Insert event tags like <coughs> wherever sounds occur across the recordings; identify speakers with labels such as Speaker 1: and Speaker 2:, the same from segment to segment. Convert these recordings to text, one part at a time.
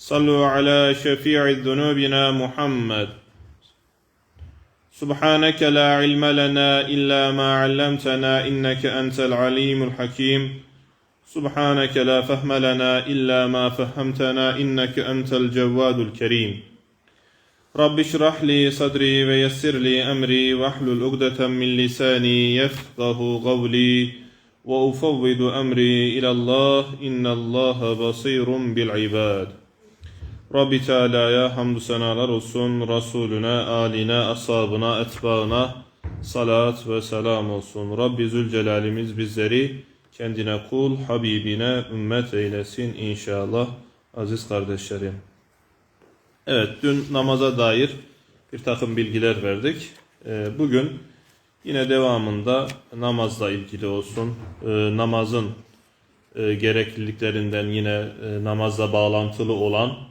Speaker 1: صلوا على شفيع ذنوبنا محمد. سبحانك لا علم لنا إلا ما علمتنا إنك أنت العليم الحكيم. سبحانك لا فهم لنا إلا ما فهمتنا إنك أنت الجواد الكريم. رب اشرح لي صدري ويسر لي أمري واحلل عقدة من لساني يفقه قولي. وأفوض أمري إلى الله إن الله بصير بالعباد. Rabbi Teala'ya hamdü senalar olsun. Resulüne, aline, ashabına, etbaına salat ve selam olsun. Rabbi Zülcelal'imiz bizleri kendine kul, Habibine ümmet eylesin inşallah aziz kardeşlerim. Evet dün namaza dair bir takım bilgiler verdik. Ee, Bugün yine devamında namazla ilgili olsun. Ee, Namazın e, gerekliliklerinden yine e, namazla bağlantılı olan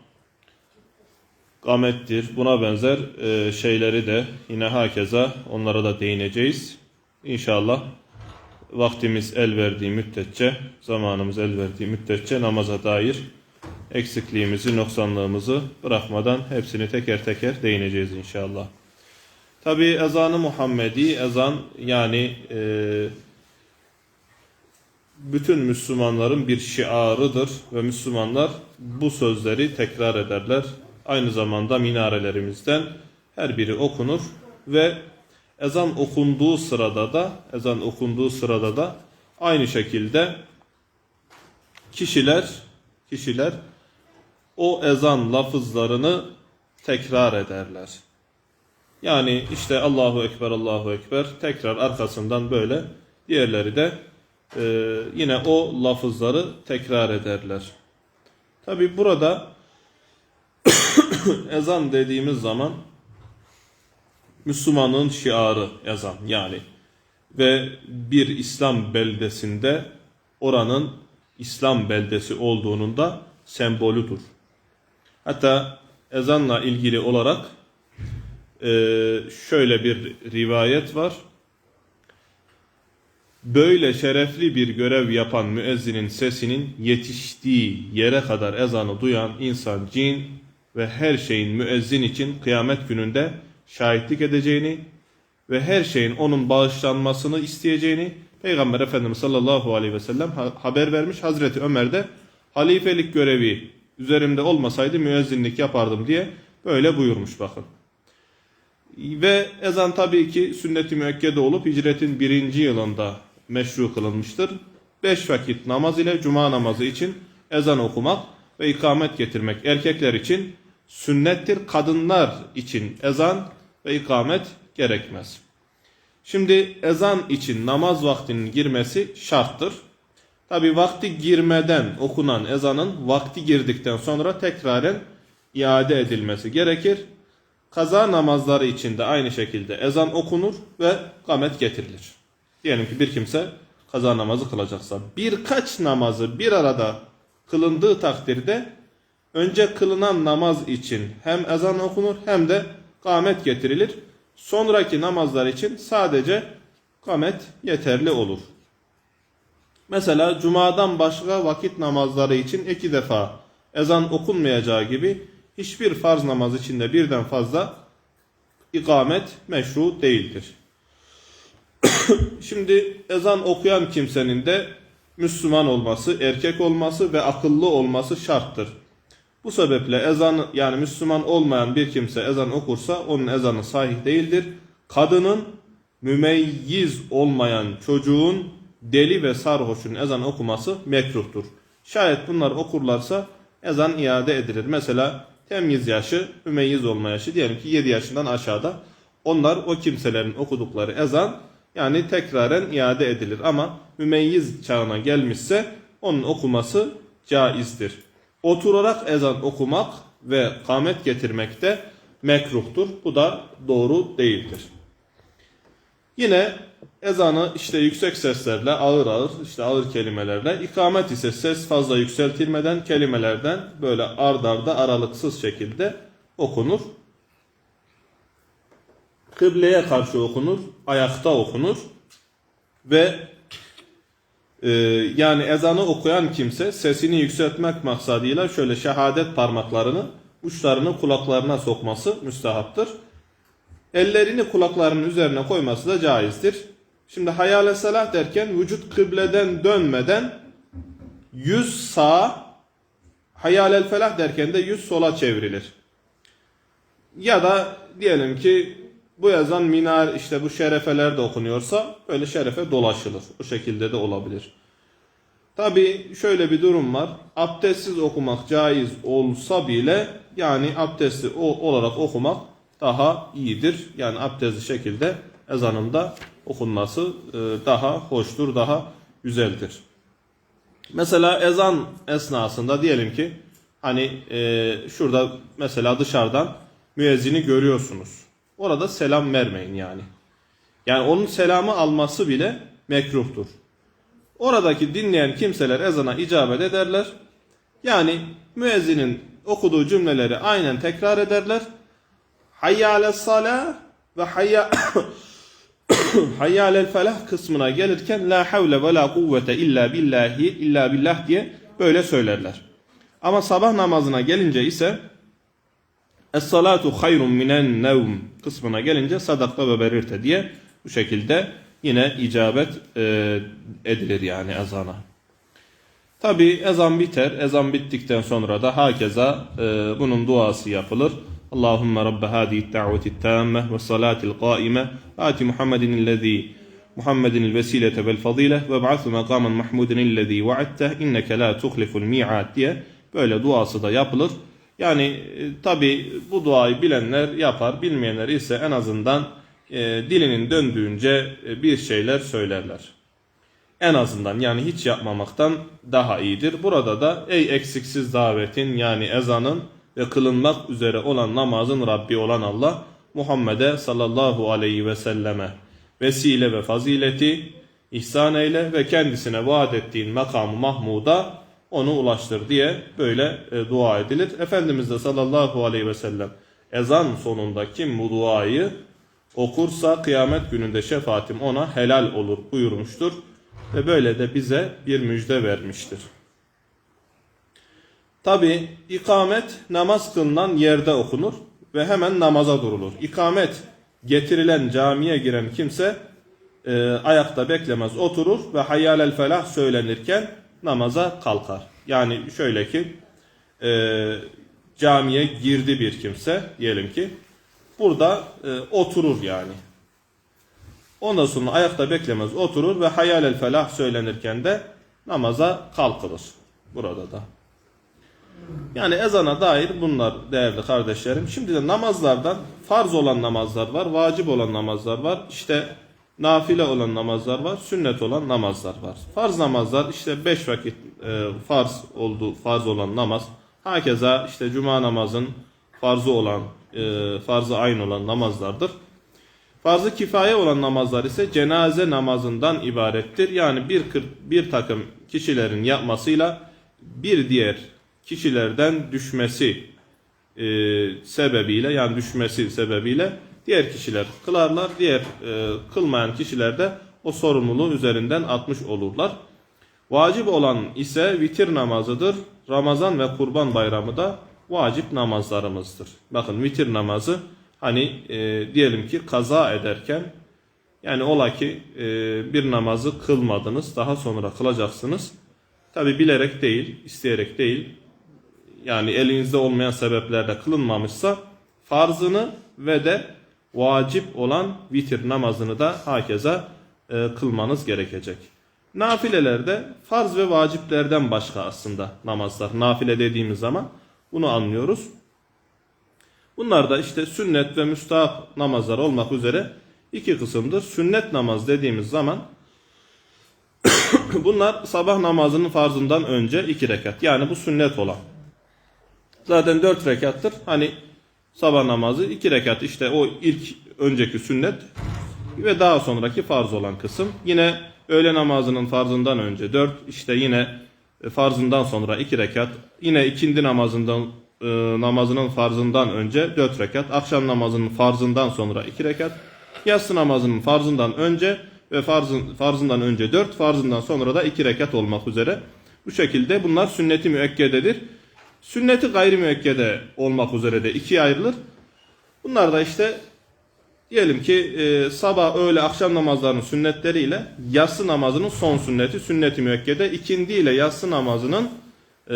Speaker 1: gamettir. Buna benzer e, şeyleri de yine hakeza onlara da değineceğiz. İnşallah vaktimiz el verdiği müddetçe, zamanımız el verdiği müddetçe namaza dair eksikliğimizi, noksanlığımızı bırakmadan hepsini teker teker değineceğiz inşallah. Tabi ezanı Muhammedi, ezan yani e, bütün Müslümanların bir şiarıdır ve Müslümanlar bu sözleri tekrar ederler. Aynı zamanda minarelerimizden her biri okunur ve ezan okunduğu sırada da ezan okunduğu sırada da aynı şekilde kişiler kişiler o ezan lafızlarını tekrar ederler. Yani işte Allahu Ekber, Allahu Ekber tekrar arkasından böyle diğerleri de e, yine o lafızları tekrar ederler. Tabi burada <coughs> ezan dediğimiz zaman Müslümanın şiarı ezan yani ve bir İslam beldesinde oranın İslam beldesi olduğunun da sembolüdür. Hatta ezanla ilgili olarak e, şöyle bir rivayet var. Böyle şerefli bir görev yapan müezzinin sesinin yetiştiği yere kadar ezanı duyan insan, cin ve her şeyin müezzin için kıyamet gününde şahitlik edeceğini ve her şeyin onun bağışlanmasını isteyeceğini Peygamber Efendimiz sallallahu aleyhi ve sellem ha- haber vermiş. Hazreti Ömer de halifelik görevi üzerimde olmasaydı müezzinlik yapardım diye böyle buyurmuş bakın. Ve ezan tabii ki sünnet-i müekkede olup hicretin birinci yılında meşru kılınmıştır. Beş vakit namaz ile cuma namazı için ezan okumak ve ikamet getirmek erkekler için sünnettir. Kadınlar için ezan ve ikamet gerekmez. Şimdi ezan için namaz vaktinin girmesi şarttır. Tabi vakti girmeden okunan ezanın vakti girdikten sonra tekraren iade edilmesi gerekir. Kaza namazları için de aynı şekilde ezan okunur ve kamet getirilir. Diyelim ki bir kimse kaza namazı kılacaksa birkaç namazı bir arada kılındığı takdirde önce kılınan namaz için hem ezan okunur hem de kamet getirilir. Sonraki namazlar için sadece kamet yeterli olur. Mesela cumadan başka vakit namazları için iki defa ezan okunmayacağı gibi hiçbir farz namaz içinde birden fazla ikamet meşru değildir. <coughs> Şimdi ezan okuyan kimsenin de Müslüman olması, erkek olması ve akıllı olması şarttır. Bu sebeple ezan yani Müslüman olmayan bir kimse ezan okursa onun ezanı sahih değildir. Kadının mümeyyiz olmayan çocuğun deli ve sarhoşun ezan okuması mekruhtur. Şayet bunlar okurlarsa ezan iade edilir. Mesela temyiz yaşı, mümeyyiz olma yaşı diyelim ki 7 yaşından aşağıda. Onlar o kimselerin okudukları ezan yani tekraren iade edilir. Ama mümeyyiz çağına gelmişse onun okuması caizdir. Oturarak ezan okumak ve kamet getirmek de mekruhtur. Bu da doğru değildir. Yine ezanı işte yüksek seslerle ağır ağır işte ağır kelimelerle ikamet ise ses fazla yükseltilmeden kelimelerden böyle ard arda aralıksız şekilde okunur. Kıbleye karşı okunur, ayakta okunur ve e, yani ezanı okuyan kimse sesini yükseltmek maksadıyla şöyle şehadet parmaklarını uçlarını kulaklarına sokması müstehaptır. Ellerini kulaklarının üzerine koyması da caizdir. Şimdi hayale salah derken vücut kıbleden dönmeden yüz sağa hayalel felah derken de yüz sola çevrilir. Ya da diyelim ki bu yazan minar işte bu şerefeler de okunuyorsa böyle şerefe dolaşılır. O şekilde de olabilir. Tabi şöyle bir durum var. Abdestsiz okumak caiz olsa bile yani abdestli olarak okumak daha iyidir. Yani abdestli şekilde ezanında okunması e, daha hoştur, daha güzeldir. Mesela ezan esnasında diyelim ki hani e, şurada mesela dışarıdan müezzini görüyorsunuz. Orada selam vermeyin yani. Yani onun selamı alması bile mekruhtur. Oradaki dinleyen kimseler ezana icabet ederler. Yani müezzinin okuduğu cümleleri aynen tekrar ederler. Hayyâle salâ ve hayya <coughs> hayyâlel felah kısmına gelirken la havle ve la kuvvete illa billahi illa billah diye böyle söylerler. Ama sabah namazına gelince ise Es-salatu hayrun minen nevm kısmına gelince sadakta ve berirte diye bu şekilde yine icabet e, edilir yani ezana. Tabi ezan biter. Ezan bittikten sonra da hakeza e, bunun duası yapılır. Allahümme Rabbe hadihi da'veti tamme ve salatil qaime ati Muhammedin illezî Muhammedin il vesilete vel fadile ve ba'athu makamen mahmudin illezî vaadte inneke la tuhliful mi'ad diye böyle duası da yapılır. Yani tabi bu duayı bilenler yapar, bilmeyenler ise en azından e, dilinin döndüğünce e, bir şeyler söylerler. En azından yani hiç yapmamaktan daha iyidir. Burada da ey eksiksiz davetin yani ezanın ve kılınmak üzere olan namazın Rabbi olan Allah Muhammed'e sallallahu aleyhi ve selleme vesile ve fazileti ihsan eyle ve kendisine vaat ettiğin makamı Mahmud'a onu ulaştır diye böyle e, dua edilir. Efendimiz de sallallahu aleyhi ve sellem ezan sonunda kim bu duayı okursa kıyamet gününde şefaatim ona helal olur buyurmuştur. Ve böyle de bize bir müjde vermiştir. Tabi ikamet namaz kılınan yerde okunur ve hemen namaza durulur. İkamet getirilen camiye giren kimse e, ayakta beklemez oturur ve hayyalel felah söylenirken namaza kalkar. Yani şöyle ki e, camiye girdi bir kimse diyelim ki burada e, oturur yani. Ondan sonra ayakta beklemez oturur ve hayalel felah söylenirken de namaza kalkılır. Burada da. Yani ezana dair bunlar değerli kardeşlerim. Şimdi de namazlardan farz olan namazlar var, vacip olan namazlar var. İşte nafile olan namazlar var, sünnet olan namazlar var. Farz namazlar işte beş vakit e, farz oldu, farz olan namaz. Hakeza işte cuma namazın farzı olan, e, farzı aynı olan namazlardır. Farz-ı kifaye olan namazlar ise cenaze namazından ibarettir. Yani bir, bir takım kişilerin yapmasıyla bir diğer kişilerden düşmesi e, sebebiyle yani düşmesi sebebiyle diğer kişiler kılarlar. Diğer e, kılmayan kişiler de o sorumluluğu üzerinden atmış olurlar. Vacip olan ise vitir namazıdır. Ramazan ve kurban bayramı da vacip namazlarımızdır. Bakın vitir namazı hani e, diyelim ki kaza ederken yani ola ki e, bir namazı kılmadınız daha sonra kılacaksınız. Tabi bilerek değil, isteyerek değil. Yani elinizde olmayan sebeplerle kılınmamışsa farzını ve de vacip olan vitir namazını da hakeza e, kılmanız gerekecek. Nafilelerde farz ve vaciplerden başka aslında namazlar. Nafile dediğimiz zaman bunu anlıyoruz. Bunlar da işte sünnet ve müstahap namazlar olmak üzere iki kısımdır. Sünnet namaz dediğimiz zaman <coughs> bunlar sabah namazının farzından önce iki rekat. Yani bu sünnet olan. Zaten dört rekattır. Hani sabah namazı iki rekat işte o ilk önceki sünnet ve daha sonraki farz olan kısım. Yine öğle namazının farzından önce dört işte yine e, farzından sonra iki rekat. Yine ikindi namazından e, namazının farzından önce dört rekat. Akşam namazının farzından sonra iki rekat. Yatsı namazının farzından önce ve farzın, farzından önce dört, farzından sonra da iki rekat olmak üzere. Bu şekilde bunlar sünneti müekkededir. Sünneti gayri müekkede olmak üzere de ikiye ayrılır. Bunlar da işte diyelim ki e, sabah, öğle, akşam namazlarının sünnetleriyle yatsı namazının son sünneti, sünneti müekkede, ikindi ile yatsı namazının e,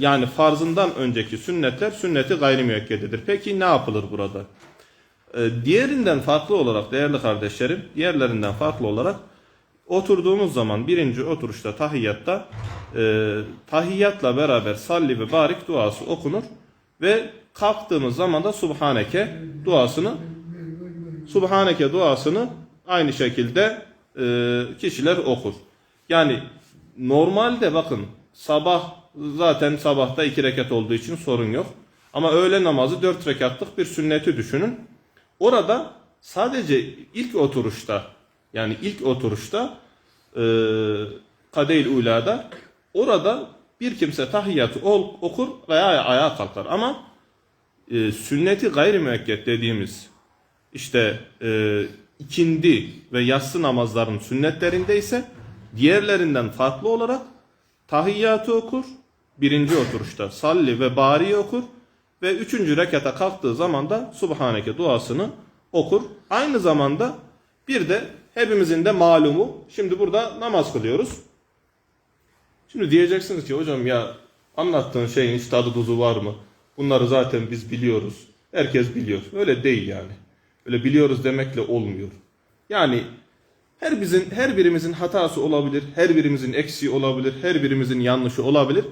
Speaker 1: yani farzından önceki sünnetler sünneti gayri müekkededir. Peki ne yapılır burada? E, diğerinden farklı olarak değerli kardeşlerim, diğerlerinden farklı olarak oturduğumuz zaman birinci oturuşta tahiyyatta e, tahiyyatla beraber salli ve barik duası okunur ve kalktığımız zaman da subhaneke duasını subhaneke duasını aynı şekilde e, kişiler okur. Yani normalde bakın sabah zaten sabahta iki rekat olduğu için sorun yok. Ama öğle namazı dört rekatlık bir sünneti düşünün. Orada sadece ilk oturuşta yani ilk oturuşta e, kadeyl ulada orada bir kimse tahiyyatı okur veya ayağa kalkar. Ama e, sünneti gayri müekket dediğimiz işte e, ikindi ve yatsı namazların sünnetlerinde ise diğerlerinden farklı olarak tahiyyatı okur. Birinci oturuşta salli ve bari okur. Ve üçüncü rekata kalktığı zaman da Subhaneke duasını okur. Aynı zamanda bir de hepimizin de malumu. Şimdi burada namaz kılıyoruz. Şimdi diyeceksiniz ki hocam ya anlattığın şeyin hiç tadı tuzu var mı? Bunları zaten biz biliyoruz. Herkes biliyor. Öyle değil yani. Öyle biliyoruz demekle olmuyor. Yani her bizim her birimizin hatası olabilir, her birimizin eksiği olabilir, her birimizin yanlışı olabilir.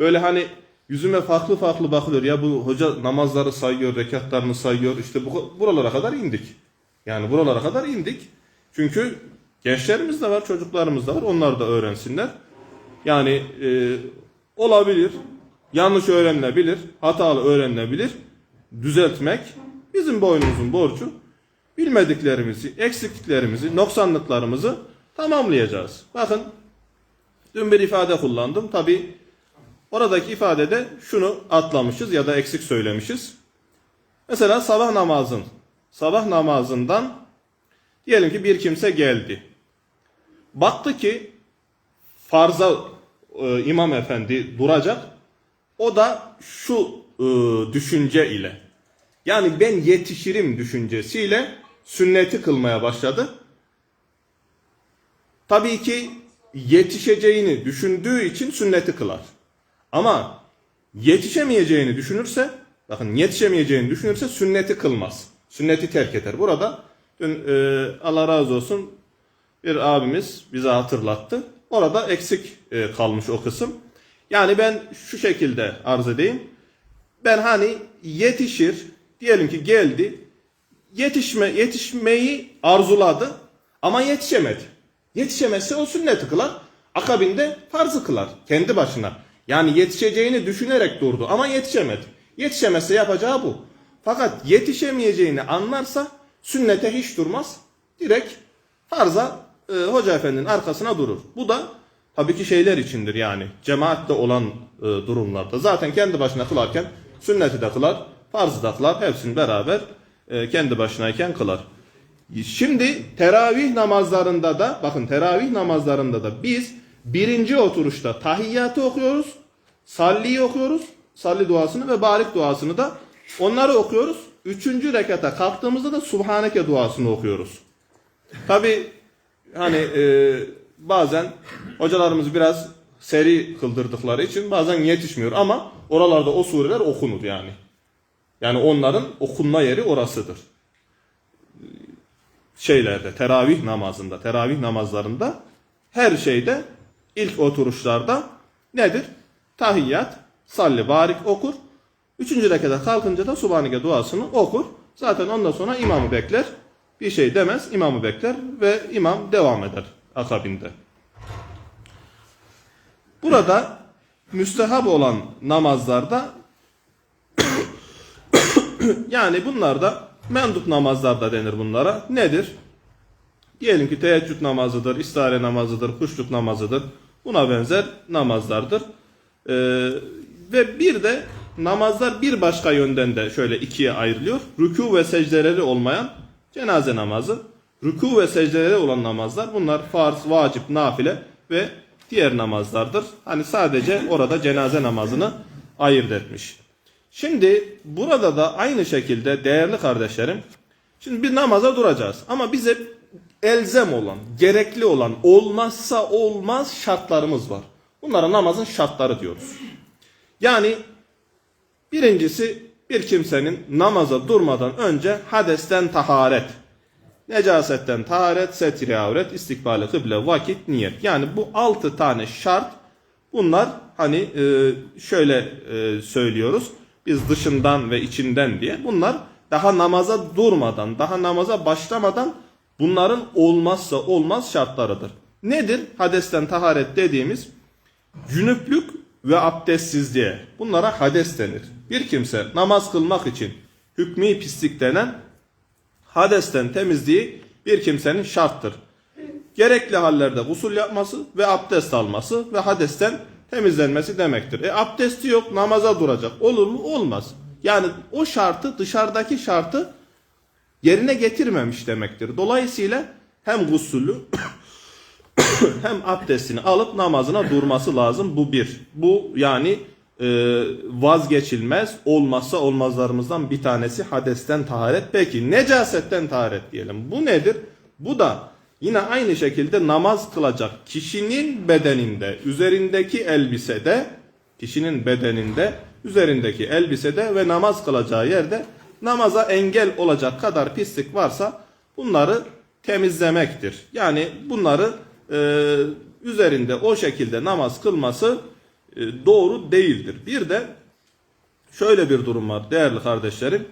Speaker 1: Böyle hani yüzüme farklı farklı bakılıyor. Ya bu hoca namazları sayıyor, rekatlarını sayıyor. İşte bu buralara kadar indik. Yani buralara kadar indik. Çünkü gençlerimiz de var, çocuklarımız da var. Onlar da öğrensinler. Yani e, olabilir, yanlış öğrenilebilir, hatalı öğrenilebilir. Düzeltmek bizim boynumuzun borcu. Bilmediklerimizi, eksikliklerimizi, noksanlıklarımızı tamamlayacağız. Bakın dün bir ifade kullandım. Tabi oradaki ifadede şunu atlamışız ya da eksik söylemişiz. Mesela sabah namazın, sabah namazından diyelim ki bir kimse geldi. Baktı ki farza e, imam efendi duracak. O da şu e, düşünce ile yani ben yetişirim düşüncesiyle sünneti kılmaya başladı. Tabii ki yetişeceğini düşündüğü için sünneti kılar. Ama yetişemeyeceğini düşünürse, bakın yetişemeyeceğini düşünürse sünneti kılmaz. Sünneti terk eder. Burada dün e, Allah razı olsun bir abimiz bize hatırlattı. Orada eksik e, kalmış o kısım. Yani ben şu şekilde arz edeyim. Ben hani yetişir, diyelim ki geldi, yetişme yetişmeyi arzuladı ama yetişemedi. Yetişemezse o sünneti kılar, akabinde farzı kılar kendi başına. Yani yetişeceğini düşünerek durdu ama yetişemedi. Yetişemezse yapacağı bu. Fakat yetişemeyeceğini anlarsa sünnete hiç durmaz. Direkt farza e, hoca efendinin arkasına durur. Bu da tabii ki şeyler içindir yani. Cemaatte olan e, durumlarda. Zaten kendi başına kılarken sünneti de kılar, farzı da kılar. Hepsini beraber e, kendi başınayken kılar. Şimdi teravih namazlarında da bakın teravih namazlarında da biz birinci oturuşta tahiyyatı okuyoruz. Salliyi okuyoruz. Salli duasını ve barik duasını da onları okuyoruz. Üçüncü rekata kalktığımızda da Subhaneke duasını okuyoruz. Tabi hani e, bazen hocalarımız biraz seri kıldırdıkları için bazen yetişmiyor ama oralarda o sureler okunur yani. Yani onların okunma yeri orasıdır. Şeylerde, teravih namazında, teravih namazlarında her şeyde ilk oturuşlarda nedir? Tahiyyat, salli, barik okur. Üçüncü rekata kalkınca da Subhaneke duasını okur. Zaten ondan sonra imamı bekler. Bir şey demez, imamı bekler ve imam devam eder akabinde. Burada müstehab olan namazlarda <coughs> yani bunlar da mendup namazlar denir bunlara. Nedir? Diyelim ki teheccüd namazıdır, istihare namazıdır, kuşluk namazıdır. Buna benzer namazlardır. Ee, ve bir de namazlar bir başka yönden de şöyle ikiye ayrılıyor. Rükû ve secdeleri olmayan cenaze namazı. Rükû ve secdeleri olan namazlar bunlar farz, vacip, nafile ve diğer namazlardır. Hani sadece orada cenaze namazını ayırt etmiş. Şimdi burada da aynı şekilde değerli kardeşlerim Şimdi bir namaza duracağız ama bize elzem olan, gerekli olan, olmazsa olmaz şartlarımız var. Bunlara namazın şartları diyoruz. Yani birincisi bir kimsenin namaza durmadan önce hadesten taharet, necasetten taharet, setri avret, istikbali kıble, vakit, niyet. Yani bu altı tane şart bunlar hani e, şöyle e, söylüyoruz. Biz dışından ve içinden diye. Bunlar daha namaza durmadan, daha namaza başlamadan bunların olmazsa olmaz şartlarıdır. Nedir? Hadesten taharet dediğimiz cünüplük ve abdestsizliğe. Bunlara hades denir. Bir kimse namaz kılmak için hükmü pislik denen hadesten temizliği bir kimsenin şarttır. Gerekli hallerde usul yapması ve abdest alması ve hadesten temizlenmesi demektir. E abdesti yok namaza duracak. Olur mu? Olmaz. Yani o şartı dışarıdaki şartı yerine getirmemiş demektir. Dolayısıyla hem gusülü <coughs> hem abdestini alıp namazına durması lazım. Bu bir. Bu yani e, vazgeçilmez olmazsa olmazlarımızdan bir tanesi hadesten taharet. Peki necasetten taharet diyelim. Bu nedir? Bu da yine aynı şekilde namaz kılacak kişinin bedeninde, üzerindeki elbisede, kişinin bedeninde, üzerindeki elbisede ve namaz kılacağı yerde namaza engel olacak kadar pislik varsa bunları temizlemektir. Yani bunları e, üzerinde o şekilde namaz kılması e, doğru değildir. Bir de şöyle bir durum var değerli kardeşlerim.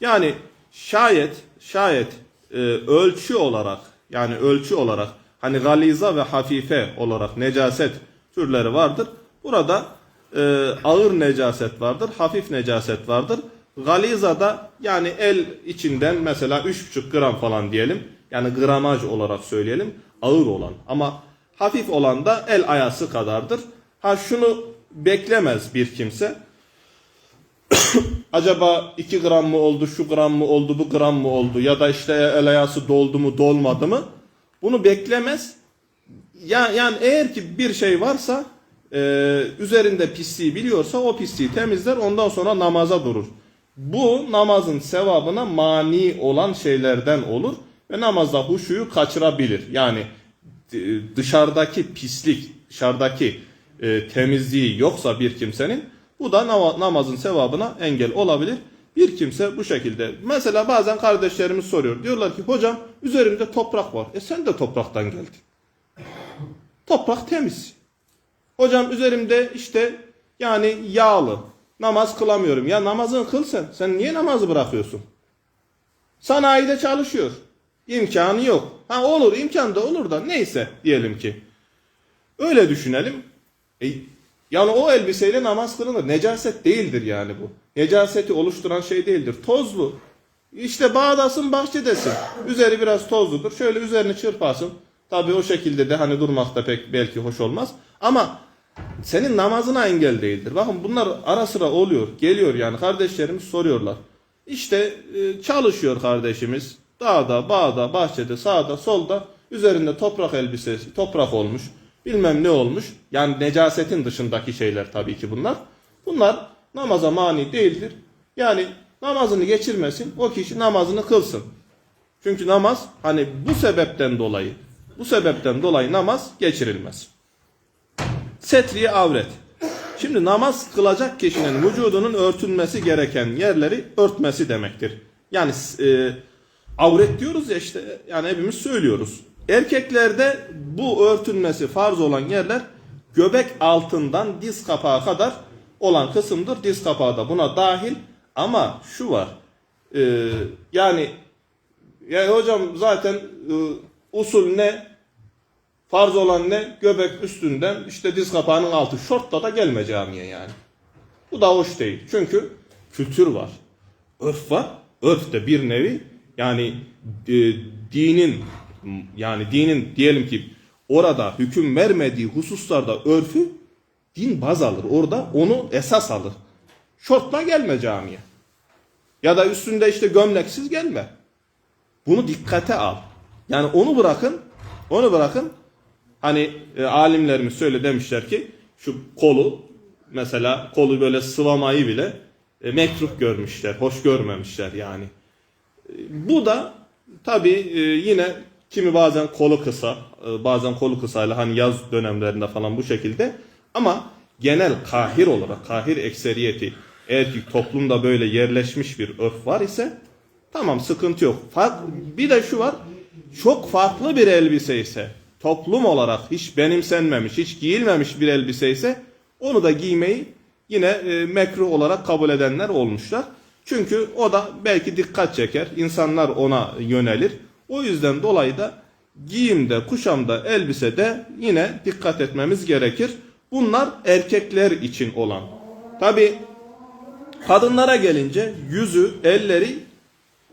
Speaker 1: Yani şayet şayet e, ölçü olarak yani ölçü olarak hani galiza ve hafife olarak necaset türleri vardır. Burada e, ağır necaset vardır, hafif necaset vardır. Galiza'da yani el içinden mesela 3,5 gram falan diyelim. Yani gramaj olarak söyleyelim ağır olan. Ama hafif olan da el ayası kadardır. Ha şunu beklemez bir kimse. <coughs> Acaba 2 gram mı oldu, şu gram mı oldu, bu gram mı oldu ya da işte el ayası doldu mu, dolmadı mı? Bunu beklemez. Ya, yani eğer ki bir şey varsa e, üzerinde pisliği biliyorsa o pisliği temizler ondan sonra namaza durur. Bu namazın sevabına mani olan şeylerden olur ve namazda huşuyu kaçırabilir. Yani e, dışarıdaki pislik, dışarıdaki e, temizliği yoksa bir kimsenin bu da nama- namazın sevabına engel olabilir. Bir kimse bu şekilde mesela bazen kardeşlerimiz soruyor. Diyorlar ki hocam üzerimde toprak var. E sen de topraktan geldin. Toprak temiz. Hocam üzerimde işte yani yağlı. Namaz kılamıyorum. Ya namazını kıl sen. Sen niye namazı bırakıyorsun? Sanayide çalışıyor. İmkanı yok. Ha olur imkan da olur da neyse diyelim ki. Öyle düşünelim. E, yani o elbiseyle namaz kılınır. Necaset değildir yani bu. Necaseti oluşturan şey değildir. Tozlu. İşte bağdasın bahçedesin. Üzeri biraz tozludur. Şöyle üzerini çırparsın. Tabii o şekilde de hani durmak da pek belki hoş olmaz. Ama senin namazına engel değildir. Bakın bunlar ara sıra oluyor. Geliyor yani kardeşlerimiz soruyorlar. İşte e, çalışıyor kardeşimiz. Dağda, bağda, bahçede, sağda, solda üzerinde toprak elbisesi, toprak olmuş. Bilmem ne olmuş. Yani necasetin dışındaki şeyler tabii ki bunlar. Bunlar namaza mani değildir. Yani namazını geçirmesin, o kişi namazını kılsın. Çünkü namaz hani bu sebepten dolayı, bu sebepten dolayı namaz geçirilmez. Setriye avret. Şimdi namaz kılacak kişinin vücudunun örtülmesi gereken yerleri örtmesi demektir. Yani e, avret diyoruz ya işte yani hepimiz söylüyoruz. Erkeklerde bu örtülmesi farz olan yerler göbek altından diz kapağı kadar olan kısımdır. Diz kapağı da buna dahil ama şu var. e, yani yani hocam zaten e, usul ne? Farz olan ne? Göbek üstünden işte diz kapağının altı. Şortla da gelme camiye yani. Bu da hoş değil. Çünkü kültür var. örf var. Örf de bir nevi yani e, dinin yani dinin diyelim ki orada hüküm vermediği hususlarda örfü din baz alır. Orada onu esas alır. Şortla gelme camiye. Ya da üstünde işte gömleksiz gelme. Bunu dikkate al. Yani onu bırakın, onu bırakın. Hani e, alimlerimiz söyle demişler ki şu kolu mesela kolu böyle sıvamayı bile e, mekruh görmüşler, hoş görmemişler yani. E, bu da tabi yine kimi bazen kolu kısa, e, bazen kolu kısayla hani yaz dönemlerinde falan bu şekilde ama genel kahir olarak, kahir ekseriyeti eğer ki toplumda böyle yerleşmiş bir örf var ise tamam sıkıntı yok. Bir de şu var, çok farklı bir elbise ise, toplum olarak hiç benimsenmemiş, hiç giyilmemiş bir elbise ise onu da giymeyi yine e, mekruh olarak kabul edenler olmuşlar. Çünkü o da belki dikkat çeker, insanlar ona yönelir. O yüzden dolayı da giyimde, kuşamda, elbisede yine dikkat etmemiz gerekir. Bunlar erkekler için olan. Tabi kadınlara gelince yüzü, elleri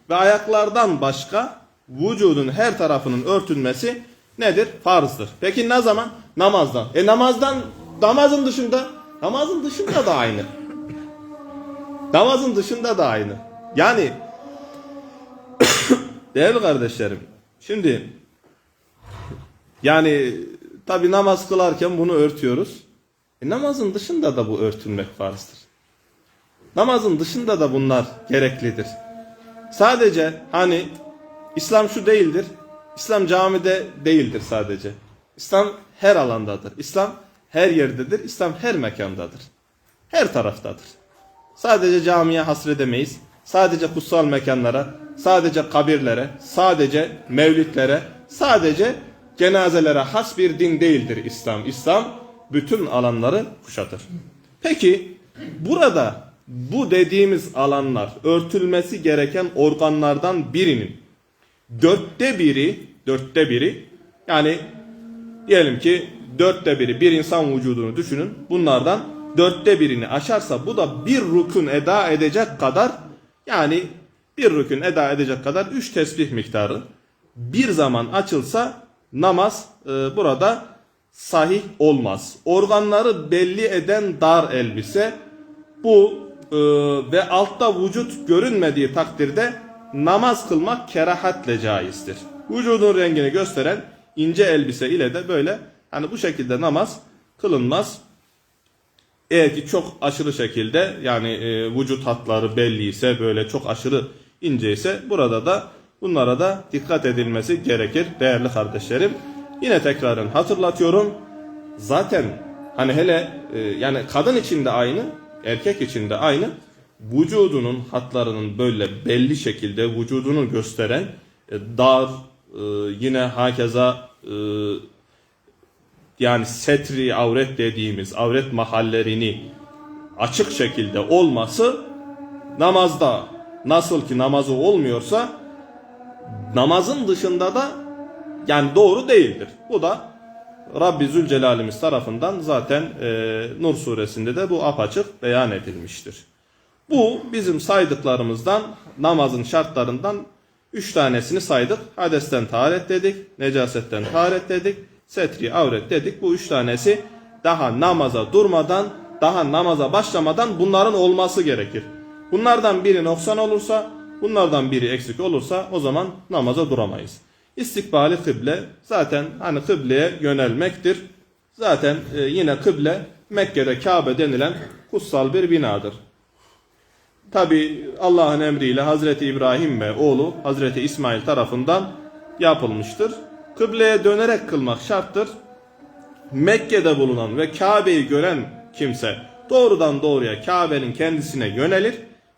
Speaker 1: ve ayaklardan başka vücudun her tarafının örtülmesi nedir? Farzdır. Peki ne zaman? Namazdan. E namazdan, namazın dışında, namazın dışında da aynı. Namazın dışında da aynı. Yani <coughs> değerli kardeşlerim, şimdi yani tabi namaz kılarken bunu örtüyoruz. E, namazın dışında da bu örtülmek farzdır. Namazın dışında da bunlar gereklidir. Sadece hani İslam şu değildir. İslam camide değildir sadece. İslam her alandadır. İslam her yerdedir. İslam her mekandadır. Her taraftadır. Sadece camiye hasredemeyiz. Sadece kutsal mekanlara, sadece kabirlere, sadece mevlitlere, sadece cenazelere has bir din değildir İslam. İslam bütün alanları kuşatır. Peki burada bu dediğimiz alanlar örtülmesi gereken organlardan birinin dörtte biri, dörtte biri yani diyelim ki dörtte biri bir insan vücudunu düşünün. Bunlardan dörtte birini aşarsa bu da bir rukun eda edecek kadar yani bir rükün eda edecek kadar üç tesbih miktarı bir zaman açılsa namaz e, burada sahih olmaz. Organları belli eden dar elbise bu e, ve altta vücut görünmediği takdirde namaz kılmak kerahatle caizdir. Vücudun rengini gösteren ince elbise ile de böyle hani bu şekilde namaz kılınmaz. Eğer ki çok aşırı şekilde yani e, vücut hatları belli ise böyle çok aşırı ince ise burada da bunlara da dikkat edilmesi gerekir değerli kardeşlerim. Yine tekrarın hatırlatıyorum. Zaten hani hele e, yani kadın için de aynı, erkek için de aynı. Vücudunun hatlarının böyle belli şekilde vücudunu gösteren e, dar e, yine hakeza e, yani setri avret dediğimiz avret mahallerini açık şekilde olması namazda nasıl ki namazı olmuyorsa namazın dışında da yani doğru değildir. Bu da Rabbi Zülcelal'imiz tarafından zaten e, Nur suresinde de bu apaçık beyan edilmiştir. Bu bizim saydıklarımızdan namazın şartlarından üç tanesini saydık. Hadesten taharet dedik, necasetten taharet dedik, setri avret dedik. Bu üç tanesi daha namaza durmadan, daha namaza başlamadan bunların olması gerekir. Bunlardan biri noksan olursa, bunlardan biri eksik olursa o zaman namaza duramayız. İstikbali kıble zaten hani kıbleye yönelmektir. Zaten e, yine kıble Mekke'de Kabe denilen kutsal bir binadır. Tabi Allah'ın emriyle Hazreti İbrahim ve oğlu Hazreti İsmail tarafından yapılmıştır. Kıbleye dönerek kılmak şarttır. Mekke'de bulunan ve Kabe'yi gören kimse doğrudan doğruya Kabe'nin kendisine yönelir.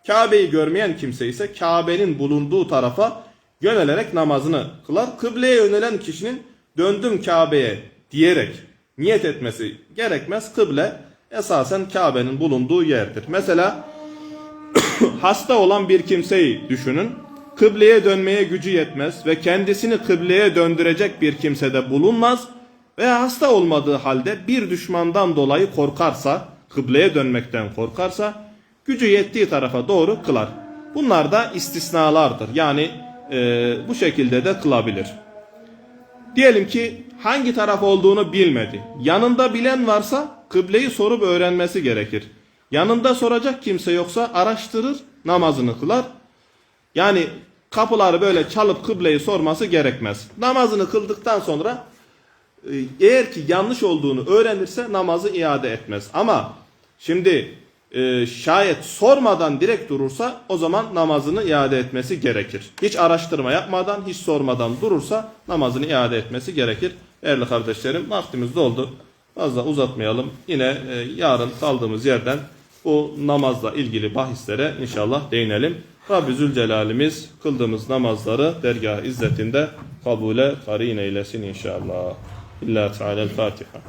Speaker 1: Kabe'yi görmeyen kimse ise Kabe'nin bulunduğu tarafa yönelerek namazını kılar. Kıbleye yönelen kişinin döndüm Kabe'ye diyerek niyet etmesi gerekmez. Kıble esasen Kabe'nin bulunduğu yerdir. Mesela <coughs> hasta olan bir kimseyi düşünün. Kıbleye dönmeye gücü yetmez ve kendisini kıbleye döndürecek bir kimsede bulunmaz veya hasta olmadığı halde bir düşmandan dolayı korkarsa, kıbleye dönmekten korkarsa gücü yettiği tarafa doğru kılar. Bunlar da istisnalardır. Yani e, bu şekilde de kılabilir. Diyelim ki hangi taraf olduğunu bilmedi. Yanında bilen varsa kıbleyi sorup öğrenmesi gerekir. Yanında soracak kimse yoksa araştırır, namazını kılar. Yani kapıları böyle çalıp kıbleyi sorması gerekmez. Namazını kıldıktan sonra e, eğer ki yanlış olduğunu öğrenirse namazı iade etmez. Ama şimdi e, şayet sormadan direkt durursa o zaman namazını iade etmesi gerekir. Hiç araştırma yapmadan, hiç sormadan durursa namazını iade etmesi gerekir. Değerli kardeşlerim vaktimiz doldu. Fazla uzatmayalım. Yine e, yarın kaldığımız yerden bu namazla ilgili bahislere inşallah değinelim. Rabbi Zülcelal'imiz kıldığımız namazları dergah izzetinde kabule karin eylesin inşallah. İlla Teala'l Fatiha.